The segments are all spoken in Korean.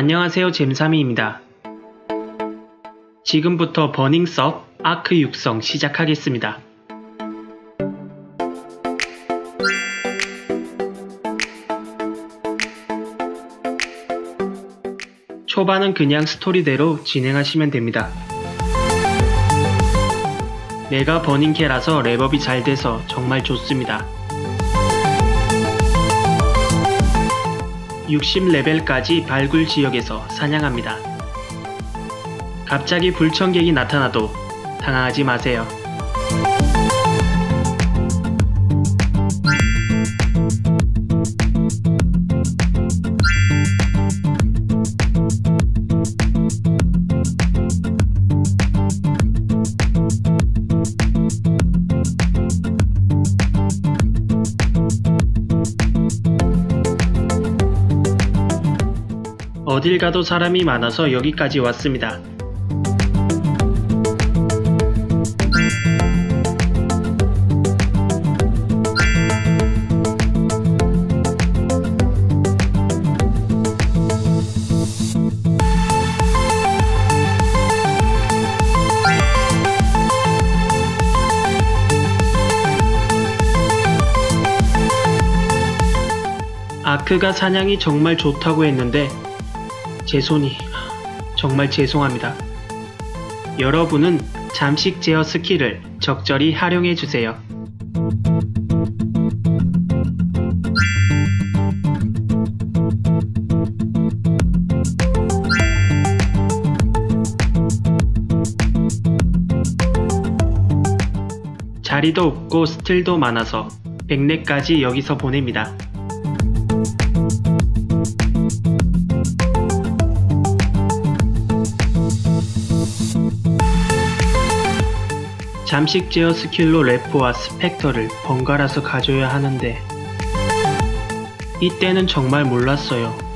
안녕하세요 잼삼이입니다. 지금부터 버닝석 아크 육성 시작하겠습니다. 초반은 그냥 스토리대로 진행하시면 됩니다. 내가 버닝캐라서 랩업이 잘 돼서 정말 좋습니다. 60레벨까지 발굴 지역에서 사냥합니다. 갑자기 불청객이 나타나도 당황하지 마세요. 어딜 가도 사람이 많아서 여기까지 왔습니다. 아크가 사냥이 정말 좋다고 했는데 제 손이 정말 죄송합니다. 여러분은 잠식 제어 스킬을 적절히 활용해 주세요. 자리도 없고 스틸도 많아서 백내까지 여기서 보냅니다. 잠식 제어 스킬로 래퍼와 스펙터를 번갈아서 가져야 하는데 이때는 정말 몰랐어요.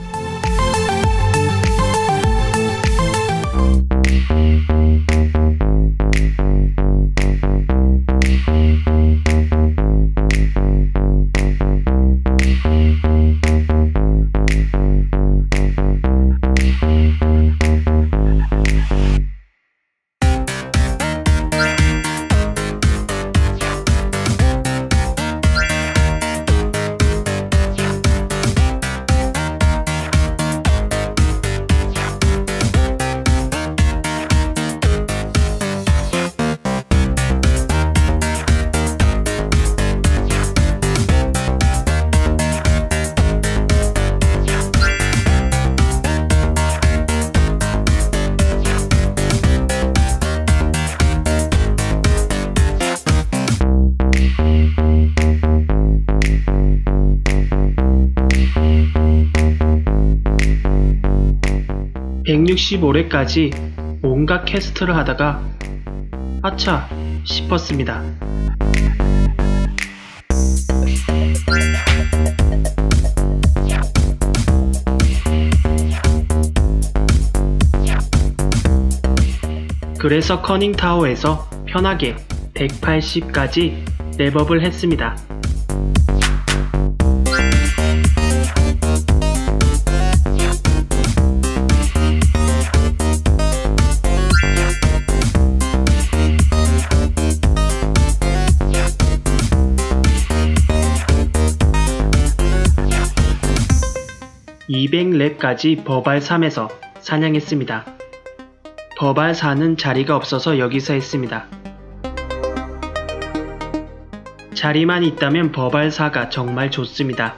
(165회까지) 온갖 퀘스트를 하다가 아차 싶었습니다. 그래서 커닝타워에서 편하게 180까지 랩업을 했습니다. (200렙까지) 버발 3에서 사냥했습니다. 버발 4는 자리가 없어서 여기서 했습니다. 자리만 있다면 버발 4가 정말 좋습니다.